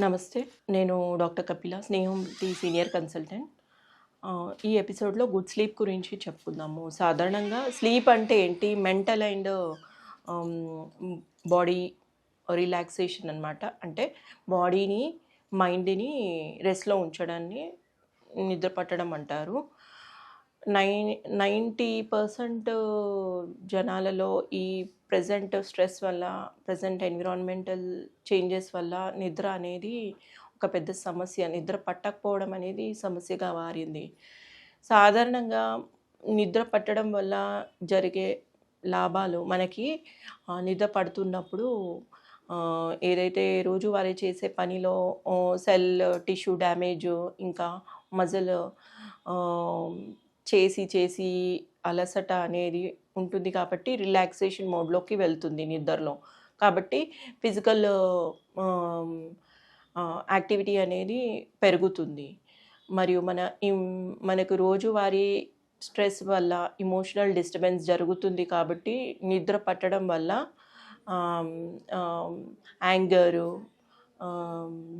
నమస్తే నేను డాక్టర్ కపిల స్నేహం ది సీనియర్ కన్సల్టెంట్. ఈ ఎపిసోడ్లో గుడ్ స్లీప్ గురించి చెప్పుకుందాము. సాధారణంగా స్లీప్ అంటే ఏంటి? మెంటల్ అండ్ బాడీ రిలాక్సేషన్ అనమాట అంటే బాడీని మైండ్ని రెస్ట్లో ఉంచడాన్ని నిద్ర పట్టడం అంటారు. నైన్ నైంటీ పర్సెంట్ జనాలలో ఈ ప్రజెంట్ స్ట్రెస్ వల్ల ప్రజెంట్ ఎన్విరాన్మెంటల్ చేంజెస్ వల్ల నిద్ర అనేది ఒక పెద్ద సమస్య. నిద్ర పట్టకపోవడం అనేది సమస్యగా మారింది. సాధారణంగా నిద్ర పట్టడం వల్ల జరిగే లాభాలు మనకి నిద్ర పడుతున్నప్పుడు ఏదైతే ఏదైతే రోజువారీ చేసే పనిలో సెల్ టిష్యూ డ్యామేజ్ ఇంకా మజల్ చేసి చేసి అలసట అనేది ఉంటుంది కాబట్టి రిలాక్సేషన్ మోడ్లోకి వెళ్తుంది నిద్రలో. కాబట్టి ఫిజికల్ యాక్టివిటీ అనేది పెరుగుతుంది. మరియు మన మనకు రోజువారీ స్ట్రెస్ వల్ల ఇమోషనల్ డిస్టర్బెన్స్ జరుగుతుంది కాబట్టి నిద్ర పట్టడం వల్ల యాంగరు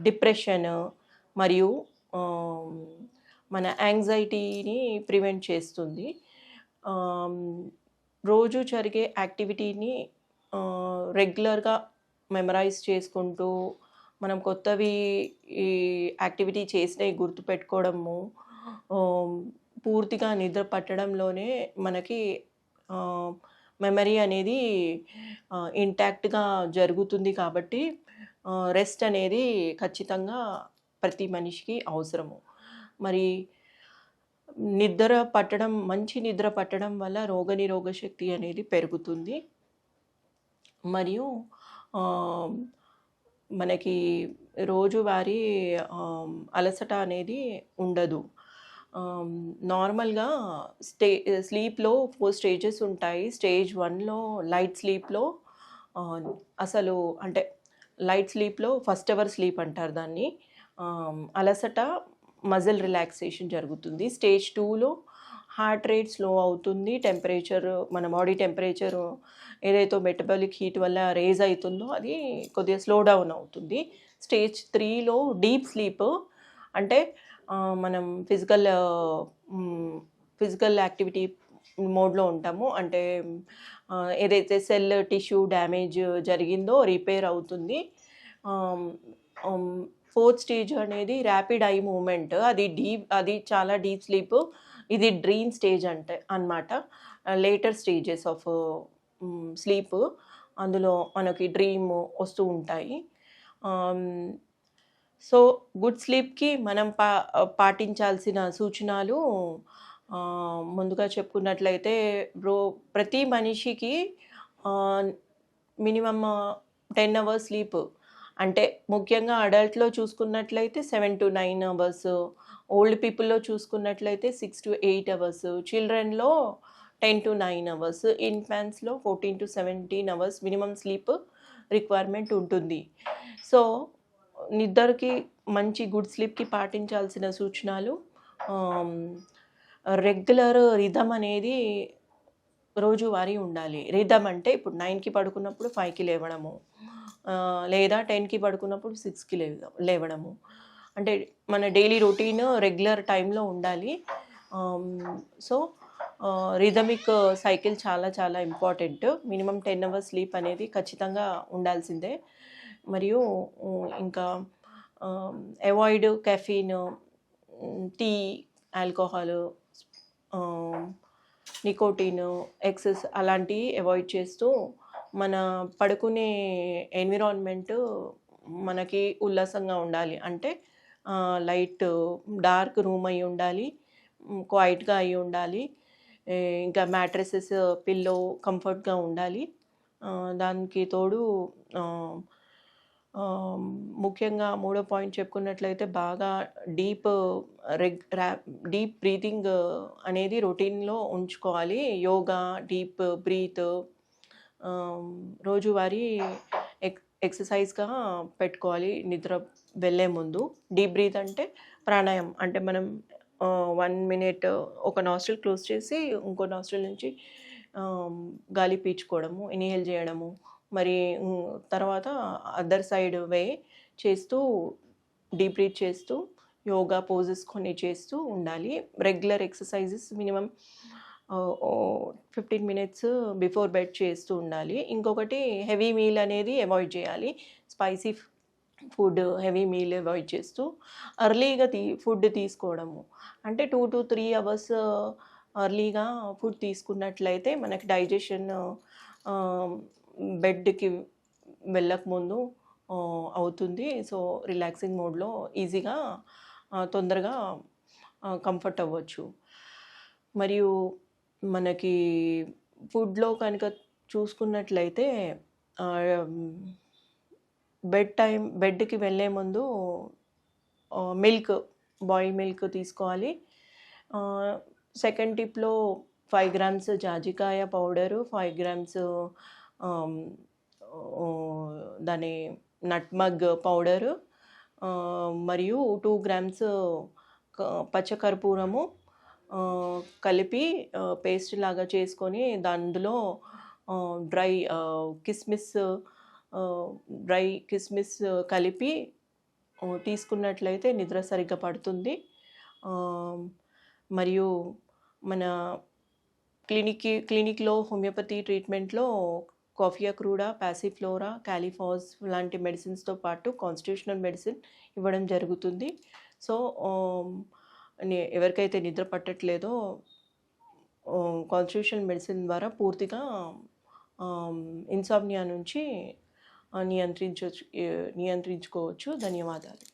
డిప్రెషన్ మరియు మన యాంగ్జైటీని ప్రివెంట్ చేస్తుంది. రోజు జరిగే యాక్టివిటీని రెగ్యులర్గా మెమరైజ్ చేసుకుంటూ మనం కొత్తవి ఈ యాక్టివిటీ చేసినవి గుర్తుపెట్టుకోవడము పెట్టుకోవడము పూర్తిగా నిద్ర పట్టడంలోనే మనకి మెమరీ అనేది ఇంటాక్ట్గా జరుగుతుంది కాబట్టి రెస్ట్ అనేది ఖచ్చితంగా ప్రతి మనిషికి అవసరము. మరి నిద్ర పట్టడం మంచి నిద్ర పట్టడం వల్ల రోగనిరోగ శక్తి అనేది పెరుగుతుంది. మరియు మనకి రోజువారీ అలసట అనేది ఉండదు. నార్మల్గా స్టే స్లీప్లో ఫోర్ స్టేజెస్ ఉంటాయి. స్టేజ్ వన్లో లైట్ స్లీప్లో అసలు అంటే లైట్ స్లీప్లో ఫస్ట్ అవర్ స్లీప్ అంటారు దాన్ని. అలసట మజిల్ రిలాక్సేషన్ జరుగుతుంది. స్టేజ్ టూలో హార్ట్ రేట్ స్లో అవుతుంది. టెంపరేచర్ మన బాడీ టెంపరేచర్ ఏదైతే మెటబాలిక్ హీట్ వల్ల రేజ్ అవుతుందో అది కొద్దిగా స్లో డౌన్ అవుతుంది. స్టేజ్ త్రీలో డీప్ స్లీప్ అంటే మనం ఫిజికల్ ఫిజికల్ యాక్టివిటీ మోడ్లో ఉంటాము. అంటే ఏదైతే సెల్ టిష్యూ డ్యామేజ్ జరిగిందో రిపేర్ అవుతుంది. ఫోర్త్ స్టేజ్ అనేది ర్యాపిడ్ ఐ మూమెంట్ అది డీప్ అది చాలా డీప్ స్లీప్. ఇది డ్రీమ్ స్టేజ్ అంటే అన్నమాట. Later stages of sleep. అందులో మనకి డ్రీమ్ వస్తూ ఉంటాయి. సో గుడ్ స్లీప్కి మనం పా పాటించాల్సిన సూచనలు ముందుగా చెప్పుకున్నట్లయితే రో ప్రతి మనిషికి మినిమమ్ టెన్ అవర్స్ స్లీప్. అంటే ముఖ్యంగా అడల్ట్లో చూసుకున్నట్లయితే seven to nine hours old పీపుల్లో చూసుకున్నట్లయితే సిక్స్ టు ఎయిట్ అవర్స్ చిల్డ్రన్లో ten to nine hours ఇన్ఫాన్స్లో fourteen to seventeen hours minimum sleep requirement ఉంటుంది. సో నిద్రకి మంచి గుడ్ స్లీప్కి పాటించాల్సిన సూచనలు రెగ్యులర్ రిధమ్ అనేది రోజువారీ ఉండాలి. రిధమ్ అంటే ఇప్పుడు నైన్కి పడుకున్నప్పుడు ఫైవ్కి లేవడము. లేదా టెన్కి పడుకున్నప్పుడు సిక్స్కి లేవ లేవడము. అంటే మన డైలీ రొటీన్ రెగ్యులర్ టైంలో ఉండాలి. సో రిథమిక్ సైకిల్ చాలా చాలా important. Minimum ten hours sleep అనేది ఖచ్చితంగా ఉండాల్సిందే. మరియు ఇంకా avoid caffeine tea alcohol nicotine excess అలాంటివి అవాయిడ్ చేస్తూ మన పడుకునే ఎన్విరాన్మెంట్ మనకి ఉల్లాసంగా ఉండాలి. అంటే లైట్ డార్క్ రూమ్ అయి ఉండాలి క్వైట్గా అయి ఉండాలి ఇంకా మ్యాట్రసెస్ పిల్లో కంఫర్ట్గా ఉండాలి. దానికి తోడు ముఖ్యంగా మూడో పాయింట్ చెప్పుకున్నట్లయితే బాగా డీప్ రెగ్ ర్యా డీప్ బ్రీతింగ్ అనేది రొటీన్లో ఉంచుకోవాలి. యోగా డీప్ బ్రీత్ రోజువారీ ఎక్ ఎక్సర్సైజ్గా పెట్టుకోవాలి నిద్ర వెళ్ళే ముందు. డీప్ బ్రీత్ అంటే ప్రాణాయామం. అంటే మనం వన్ మినిట్ ఒక నాస్ట్రిల్ క్లోజ్ చేసి ఇంకో నాస్ట్రిల్ నుంచి గాలి పీల్చుకోవడము ఇన్హేల్ చేయడము మరి తర్వాత అదర్ సైడ్ వే చేస్తూ డీప్ బ్రీత్ చేస్తూ యోగా పోజెస్ కొన్ని చేస్తూ ఉండాలి. Regular exercises minimum fifteen minutes before bed చేస్తూ ఉండాలి. ఇంకొకటి హెవీ మీల్ అనేది అవాయిడ్ చేయాలి. Spicy food heavy meal avoid చేస్తూ అర్లీగా తీ ఫుడ్ తీసుకోవడము. అంటే టూ టు త్రీ అవర్స్ అర్లీగా ఫుడ్ తీసుకున్నట్లయితే మనకి డైజెషన్ బెడ్కి వెళ్ళకముందు అవుతుంది. సో రిలాక్సింగ్ మోడ్లో ఈజీగా తొందరగా కంఫర్ట్ అవ్వచ్చు. మరియు మనకి ఫుడ్లో కనుక చూసుకున్నట్లయితే బెడ్ టైం బెడ్కి వెళ్ళే ముందు మిల్క్ బాయిల్ మిల్క్ తీసుకోవాలి. సెకండ్ టిప్లో ఫైవ్ గ్రామ్స్ జాజికాయ పౌడరు ఫైవ్ గ్రామ్స్ దాని నట్మగ్ పౌడరు మరియు టూ గ్రామ్స్ పచ్చకర్పూరము కలిపి పేస్ట్ లాగా చేసుకొని అందులో డ్రై కిస్మిస్ డ్రై కిస్మిస్ కలిపి తీసుకున్నట్లయితే నిద్ర సరిగ్గా పడుతుంది. మరియు మన క్లినిక్ క్లినిక్లో homeopathy ట్రీట్మెంట్లో coffea cruda passiflora kali phos లాంటి మెడిసిన్స్తో పాటు కాన్స్టిట్యూషనల్ మెడిసిన్ ఇవ్వడం జరుగుతుంది. సో ఎవరికైతే నిద్ర పట్టట్లేదో కాన్స్టిట్యూషన్ మెడిసిన్ ద్వారా పూర్తిగా ఇన్సామ్నియా నుంచి నియంత్రించవచ్చు నియంత్రించుకోవచ్చు. ధన్యవాదాలు.